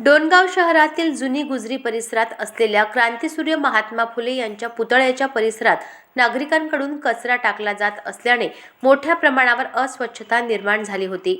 डोणगाव शहरातील जुनी गुजरी परिसरात असलेल्या क्रांतीसूर्य महात्मा फुले यांच्या पुतळ्याच्या परिसरात नागरिकांकडून कचरा टाकला जात असल्याने मोठ्या प्रमाणावर अस्वच्छता निर्माण झाली होती.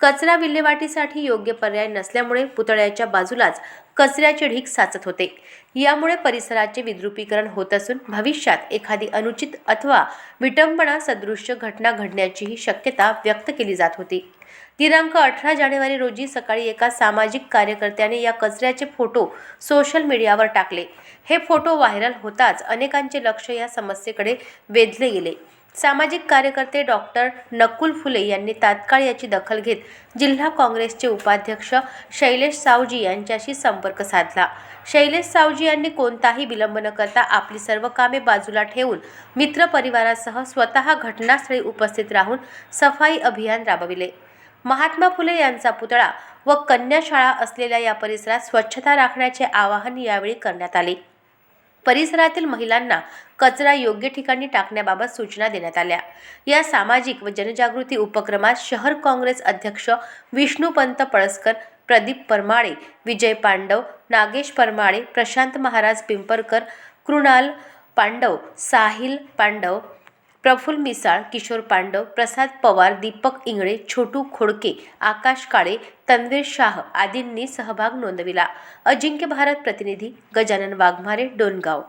कचरा विल्हेवाटीसाठी योग्य पर्याय नसल्यामुळे पुतळ्याच्या बाजूलाच कचऱ्याचे ढीक साचत होते. यामुळे परिसराचे विद्रुपीकरण होत असून भविष्यात एखादी अनुचित अथवा विटंबना सदृश्य घटना घडण्याचीही शक्यता व्यक्त केली जात होती. दिनांक अठरा जानेवारी रोजी सकाळी एका सामाजिक कार्यकर्त्याने या कचऱ्याचे फोटो सोशल मीडियावर टाकले. हे फोटो व्हायरल होताच अनेकांचे लक्ष या समस्येकडे वेधले गेले. सामाजिक कार्यकर्ते डॉक्टर नकुल फुले यांनी तात्काळ याची दखल घेत जिल्हा काँग्रेसचे उपाध्यक्ष शैलेश सावजी यांच्याशी संपर्क साधला. शैलेश सावजी यांनी कोणताही विलंब न करता आपली सर्व कामे बाजूला ठेवून मित्रपरिवारासह स्वतः घटनास्थळी उपस्थित राहून सफाई अभियान राबविले. महात्मा फुले यांचा पुतळा व कन्याशाळा असलेल्या या परिसरात स्वच्छता राखण्याचे आवाहन यावेळी करण्यात आले. परिसरातील महिलांना कचरा योग्य ठिकाणी टाकण्याबाबत सूचना देण्यात आल्या. या सामाजिक व जनजागृती उपक्रमात शहर काँग्रेस अध्यक्ष विष्णुपंत पळसकर प्रदीप परमाळे विजय पांडव नागेश परमाळे प्रशांत महाराज पिंपरकर कृणाल पांडव साहिल पांडव प्रफुल्ल मिसाळ किशोर पांडव प्रसाद पवार दीपक इंगळे छोटू खोडके आकाश काळे तन्वीर शाह आदींनी सहभाग नोंदविला. अजिंक्य भारत प्रतिनिधी गजानन वाघमारे डोनगाव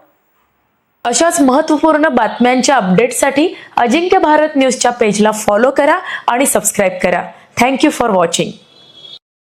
अशाच महत्त्वपूर्ण बातम्यांच्या अपडेटसाठी अजिंक्य भारत न्यूजच्या पेजला फॉलो करा आणि सबस्क्राईब करा. Thank you for watching.